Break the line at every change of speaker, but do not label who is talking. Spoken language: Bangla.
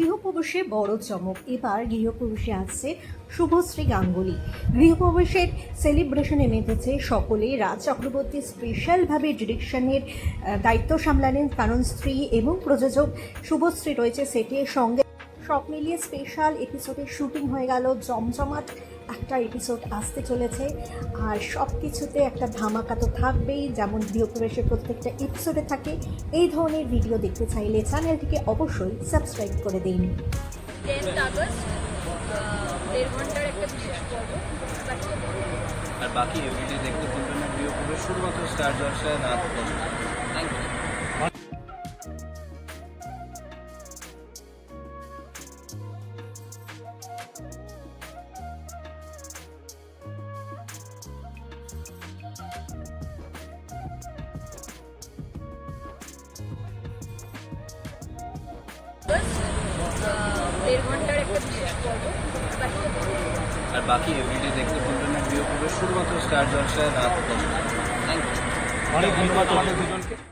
গৃহপ্রবেশে বড় চমক। এবার গৃহপ্রবেশে আসছে শুভশ্রী গাঙ্গুলি। গৃহপ্রবেশের সেলিব্রেশনে মেতেছে সকলে। রাজ চক্রবর্তী স্পেশালভাবে ডিরেকশনের দায়িত্ব সামলালেন কারণ স্ত্রী এবং প্রযোজক শুভশ্রী রয়েছে সেটির সঙ্গে সব মিলিয়ে স্পেশাল এপিসোডের শুটিং হয়ে গেল। জমজমাট একটা এপিসোড আসতে চলেছে। আর সব কিছুতে একটা ধামাকা তো থাকবেই যেমন গৃহপ্রবেশের প্রত্যেকটা এপিসোডে থাকে। এই ধরনের ভিডিও দেখতে চাইলে চ্যানেলটিকে অবশ্যই সাবস্ক্রাইব করে দিন।
আর বাকি এভরিডে দেখতে ভুলবেন না শুধুমাত্র স্টার জলসায় রাত আর বাকি এভরিডে দেখতে পাবেন করবে শুধুমাত্র স্টার জলসায় রাত থ্যাংক ইউ
অনেক ধন্যবাদ দুজনকে।